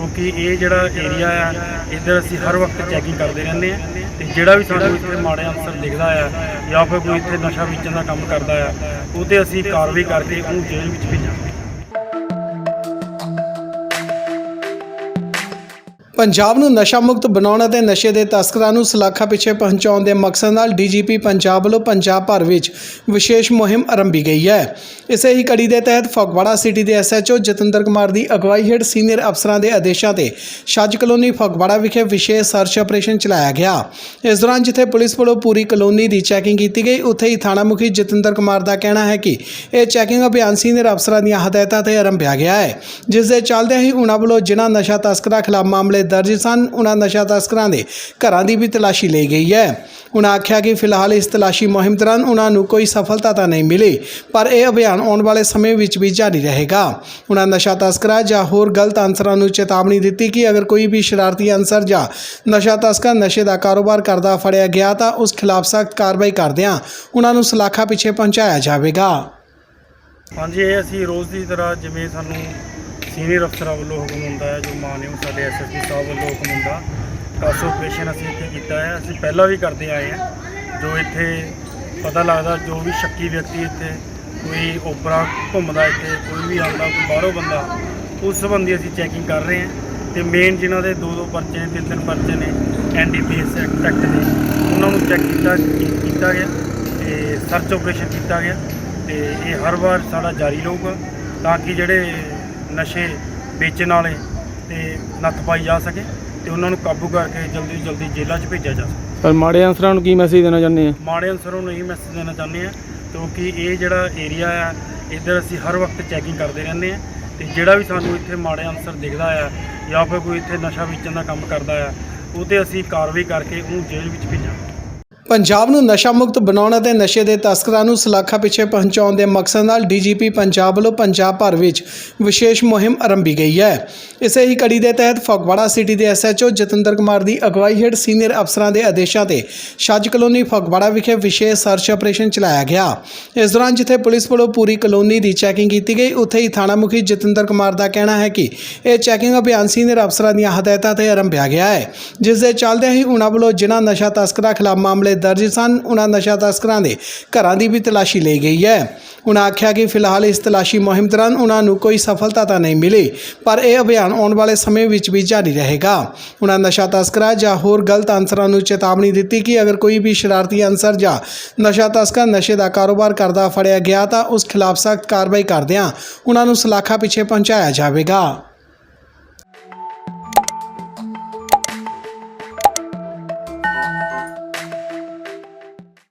ਕਿਉਂਕਿ ਇਹ ਜਿਹੜਾ ਏਰੀਆ ਆ, ਇੱਧਰ ਅਸੀਂ ਹਰ ਵਕਤ ਚੈਕਿੰਗ ਕਰਦੇ ਰਹਿੰਦੇ ਆ ਤੇ ਜਿਹੜਾ ਵੀ ਸਾਨੂੰ ਇੱਥੇ ਮਾੜੇ ਅਨਸਰ ਦਿਖਦਾ ਆ ਜਾਂ ਫਿਰ ਕੋਈ ਇੱਥੇ ਨਸ਼ਾ ਵੇਚਣ ਦਾ ਕੰਮ ਕਰਦਾ ਆ ਉਹ ਤੇ ਅਸੀਂ ਕਾਰਵਾਈ ਕਰਕੇ ਉਹਨੂੰ ਜੇਲ੍ਹ ਵਿੱਚ ਭੇਜਾਂਗੇ। ਪੰਜਾਬ ਨੂੰ ਨਸ਼ਾ ਮੁਕਤ ਬਣਾਉਣ ਅਤੇ ਨਸ਼ੇ ਦੇ ਤਸਕਰਾਂ ਨੂੰ ਸਲਾਖਾਂ ਪਿੱਛੇ ਪਹੁੰਚਾਉਣ ਦੇ ਮਕਸਦ ਨਾਲ ਡੀਜੀਪੀ ਪੰਜਾਬ ਵੱਲੋਂ ਪੰਜਾਬ ਭਰ ਵਿੱਚ ਵਿਸ਼ੇਸ਼ ਮੁਹਿੰਮ ਆਰੰਭੀ ਗਈ ਹੈ। ਇਸੇ ਹੀ ਕੜੀ ਦੇ ਤਹਿਤ ਫਗਵਾੜਾ ਸਿਟੀ ਦੇ ਐਸਐਚਓ ਜਤਿੰਦਰ ਕੁਮਾਰ ਦੀ ਅਗਵਾਈ ਹੇਠ ਸੀਨੀਅਰ ਅਫਸਰਾਂ ਦੇ ਆਦੇਸ਼ਾਂ ਤੇ ਛੱਜ ਕਲੋਨੀ ਫਗਵਾੜਾ ਵਿਖੇ ਵਿਸ਼ੇਸ਼ ਸਰਚ ਆਪਰੇਸ਼ਨ ਚਲਾਇਆ ਗਿਆ। ਇਸ ਦੌਰਾਨ ਜਿੱਥੇ ਪੁਲਿਸ ਵੱਲੋਂ ਪੂਰੀ ਕਲੋਨੀ ਦੀ ਚੈਕਿੰਗ ਕੀਤੀ ਗਈ, ਉੱਥੇ ਹੀ ਥਾਣਾ ਮੁਖੀ ਜਤਿੰਦਰ ਕੁਮਾਰ ਦਾ ਕਹਿਣਾ ਹੈ ਕਿ ਇਹ ਚੈਕਿੰਗ ਅਭਿਆਨ ਸੀਨੀਅਰ ਅਫਸਰਾਂ ਦੀਆਂ ਹਦਾਇਤਾਂ ਤੇ ਆਰੰਭਿਆ ਗਿਆ ਹੈ, ਜਿਸ ਦੇ ਚੱਲਦਿਆਂ ਹੀ ਉਹਨਾਂ ਵੱਲੋਂ ਜਿਨ੍ਹਾਂ ਨਸ਼ਾ ਤਸਕਰਾਂ ਖਿਲਾਫ ਮਾਮਲੇ ਦਰਜ ਸਨ। ਉਨ੍ਹਾਂ ਨਸ਼ਾ ਤਸਕਰਾਂ ਦੇ ਘਰਾਂ ਦੀ ਵੀ ਤਲਾਸ਼ੀ ਲਈ ਗਈ ਹੈ। ਉਨ੍ਹਾਂ ਆਖਿਆ ਕਿ ਫਿਲਹਾਲ ਇਸ ਤਲਾਸ਼ੀ ਮੁਹਿੰਮ ਦੌਰਾਨ ਉਨ੍ਹਾਂ ਨੂੰ ਕੋਈ ਸਫਲਤਾ ਤਾਂ ਨਹੀਂ ਮਿਲੀ, ਪਰ ਇਹ ਅਭਿਆਨ ਆਉਣ ਵਾਲੇ ਸਮੇਂ ਵਿੱਚ ਵੀ ਜਾਰੀ ਰਹੇਗਾ। ਉਨ੍ਹਾਂ ਨਸ਼ਾ ਤਸਕਰਾਂ ਜਾਂ ਹੋਰ ਗਲਤ ਅਨਸਰਾਂ ਨੂੰ ਚੇਤਾਵਨੀ ਦਿੱਤੀ ਕਿ ਅਗਰ ਕੋਈ ਵੀ ਸ਼ਰਾਰਤੀ ਅਨਸਰ ਜਾਂ ਨਸ਼ਾ ਤਸਕਰ ਨਸ਼ੇ ਦਾ ਕਾਰੋਬਾਰ ਕਰਦਾ ਫੜਿਆ ਗਿਆ ਤਾਂ ਉਸ ਖਿਲਾਫ ਸਖਤ ਕਾਰਵਾਈ ਕਰਦਿਆਂ ਉਨ੍ਹਾਂ ਨੂੰ ਸਲਾਖਾ ਪਿੱਛੇ ਪਹੁੰਚਾਇਆ ਜਾਵੇਗਾ। ਹਾਂਜੀ, ਇਹ ਅਸੀਂ ਰੋਜ਼ ਦੀ ਤਰ੍ਹਾਂ ਜਿਵੇਂ ਸਾਨੂੰ ਸੀਨੀਅਰ ਅਫਸਰਾਂ ਵੱਲੋਂ ਹੁਕਮ ਹੁੰਦਾ ਹੈ, ਜੋ ਮਾਨਯੋਗ ਸਾਡੇ ਐਸਐਸਪੀ ਸਾਹਿਬ ਵੱਲੋਂ ਹੁਕਮ ਹੁੰਦਾ। ਕਾਸ ਆਪਰੇਸ਼ਨ ਅਸੀਂ ਇੱਥੇ ਕੀਤਾ ਹੈ, ਅਸੀਂ ਪਹਿਲਾਂ ਵੀ ਕਰਦੇ ਆਏ ਹਾਂ। ਜੋ ਇੱਥੇ ਪਤਾ ਲੱਗਦਾ, ਜੋ ਵੀ ਸ਼ੱਕੀ ਵਿਅਕਤੀ ਇੱਥੇ ਕੋਈ ਓਪਰਾ ਘੁੰਮਦਾ ਇੱਥੇ, ਕੋਈ ਵੀ ਆਉਂਦਾ, ਕੋਈ ਬਾਹਰੋਂ ਬੰਦਾ, ਉਸ ਸੰਬੰਧੀ ਅਸੀਂ ਚੈਕਿੰਗ ਕਰ ਰਹੇ ਹਾਂ। ਤੇ ਮੇਨ ਜਿਨ੍ਹਾਂ ਦੇ ਦੋ ਦੋ ਪਰਚੇ ਨੇ ਤਿੰਨ ਤਿੰਨ ਪਰਚੇ ਨੇ ਐਨਡੀਪੀਐਸ ਐਕਟ ਦੇ, ਉਹਨਾਂ ਨੂੰ ਚੈੱਕ ਕੀਤਾ ਕੀਤਾ ਗਿਆ ਤੇ ਸਰਚ ਆਪਰੇਸ਼ਨ ਕੀਤਾ ਗਿਆ। ਤੇ ਇਹ ਹਰ ਵਾਰ ਸਾਡਾ ਜਾਰੀ ਰਹੂਗਾ, ਤਾਂ ਕਿ ਜਿਹੜੇ ਨਸ਼ੇ ਵੇਚਣ ਵਾਲੇ ਤੇ ਨੱਥ ਪਾਈ ਜਾ ਸਕੇ ਤੇ ਉਹਨਾਂ ਨੂੰ ਕਾਬੂ ਕਰਕੇ ਜਲਦੀ ਤੋਂ ਜਲਦੀ ਜੇਲ੍ਹਾਂ 'ਚ ਭੇਜਿਆ ਜਾ ਸਕੇ। ਪਰ ਮਾੜੇ ਅਨਸਰਾਂ ਨੂੰ ਕੀ ਮੈਸੇਜ ਦੇਣਾ ਚਾਹੁੰਦੇ ਆ? ਮਾੜੇ ਅਨਸਰਾਂ ਨੂੰ ਇਹੀ ਮੈਸੇਜ ਦੇਣਾ ਚਾਹੁੰਦੇ ਆ ਕਿਉਂਕਿ ਇਹ ਜਿਹੜਾ ਏਰੀਆ ਆ ਇੱਧਰ ਅਸੀਂ ਹਰ ਵਕਤ ਚੈਕਿੰਗ ਕਰਦੇ ਰਹਿੰਦੇ ਆ ਤੇ ਜਿਹੜਾ ਵੀ ਸਾਨੂੰ ਇੱਥੇ ਮਾੜੇ ਅਨਸਰ ਦਿਖਦਾ ਆ ਜਾਂ ਫਿਰ ਕੋਈ ਇੱਥੇ ਨਸ਼ਾ ਵੇਚਣ ਦਾ ਕੰਮ ਕਰਦਾ ਆ ਉਹ ਤੇ ਅਸੀਂ ਕਾਰਵਾਈ ਕਰਕੇ ਉਹਨੂੰ ਜੇਲ੍ਹ ਵਿੱਚ ਭੇਜਾਂਗੇ। ਪੰਜਾਬ ਨੂੰ ਨਸ਼ਾ ਮੁਕਤ ਬਣਾਉਣ ਅਤੇ ਨਸ਼ੇ ਦੇ ਤਸਕਰਾਂ ਨੂੰ ਸਲਾਖਾਂ ਪਿੱਛੇ ਪਹੁੰਚਾਉਣ ਦੇ ਮਕਸਦ ਨਾਲ ਡੀਜੀਪੀ ਪੰਜਾਬ ਵੱਲੋਂ ਪੰਜਾਬ ਭਰ ਵਿੱਚ ਵਿਸ਼ੇਸ਼ ਮੁਹਿੰਮ ਆਰੰਭੀ ਗਈ ਹੈ। ਇਸੇ ਹੀ ਕੜੀ ਦੇ ਤਹਿਤ ਫਗਵਾੜਾ ਸਿਟੀ ਦੇ ਐਸਐਚਓ ਜਤਿੰਦਰ ਕੁਮਾਰ ਦੀ ਅਗਵਾਈ ਹੇਠ ਸੀਨੀਅਰ ਅਫਸਰਾਂ ਦੇ ਆਦੇਸ਼ਾਂ ਤੇ ਛੱਜ ਕਲੋਨੀ ਫਗਵਾੜਾ ਵਿਖੇ ਵਿਸ਼ੇਸ਼ ਸਰਚ ਆਪਰੇਸ਼ਨ ਚਲਾਇਆ ਗਿਆ। ਇਸ ਦੌਰਾਨ ਜਿੱਥੇ ਪੁਲਿਸ ਵੱਲੋਂ ਪੂਰੀ ਕਲੋਨੀ ਦੀ ਚੈਕਿੰਗ ਕੀਤੀ ਗਈ, ਉੱਥੇ ਹੀ ਥਾਣਾ ਮੁਖੀ ਜਤਿੰਦਰ ਕੁਮਾਰ ਦਾ ਕਹਿਣਾ ਹੈ ਕਿ ਇਹ ਚੈਕਿੰਗ ਅਭਿਆਨ ਸੀਨੀਅਰ ਅਫਸਰਾਂ ਦੀਆਂ ਹਦਾਇਤਾਂ ਤੇ ਆਰੰਭਿਆ ਗਿਆ ਹੈ, ਜਿਸ ਦੇ ਚੱਲਦਿਆਂ ਹੀ ਉਹਨਾਂ ਵੱਲੋਂ ਜਿਨ੍ਹਾਂ ਨਸ਼ਾ ਤਸਕਰਾਂ ਖਿਲਾਫ ਮਾਮਲੇ ਦਰਜ ਸਨ। ਉਨ੍ਹਾਂ ਨਸ਼ਾ ਤਸਕਰਾਂ ਦੇ ਘਰਾਂ ਦੀ ਵੀ ਤਲਾਸ਼ੀ ਲਈ ਗਈ ਹੈ। ਉਨ੍ਹਾਂ ਆਖਿਆ ਕਿ ਫਿਲਹਾਲ ਇਸ ਤਲਾਸ਼ੀ ਮੁਹਿੰਮ ਦੌਰਾਨ ਉਨ੍ਹਾਂ ਨੂੰ ਕੋਈ ਸਫਲਤਾ ਤਾਂ ਨਹੀਂ ਮਿਲੀ, ਪਰ ਇਹ ਅਭਿਆਨ ਆਉਣ ਵਾਲੇ ਸਮੇਂ ਵਿੱਚ ਵੀ ਜਾਰੀ ਰਹੇਗਾ। ਉਨ੍ਹਾਂ ਨਸ਼ਾ ਤਸਕਰਾਂ ਜਾਂ ਹੋਰ ਗਲਤ ਅਨਸਰਾਂ ਨੂੰ ਚੇਤਾਵਨੀ ਦਿੱਤੀ ਕਿ ਅਗਰ ਕੋਈ ਵੀ ਸ਼ਰਾਰਤੀ ਅਨਸਰ ਜਾਂ ਨਸ਼ਾ ਤਸਕਰ ਨਸ਼ੇ ਦਾ ਕਾਰੋਬਾਰ ਕਰਦਾ ਫੜਿਆ ਗਿਆ ਤਾਂ ਉਸ ਖਿਲਾਫ ਸਖਤ ਕਾਰਵਾਈ ਕਰਦਿਆਂ ਉਨ੍ਹਾਂ ਨੂੰ ਸਲਾਖਾ ਪਿੱਛੇ ਪਹੁੰਚਾਇਆ ਜਾਵੇਗਾ।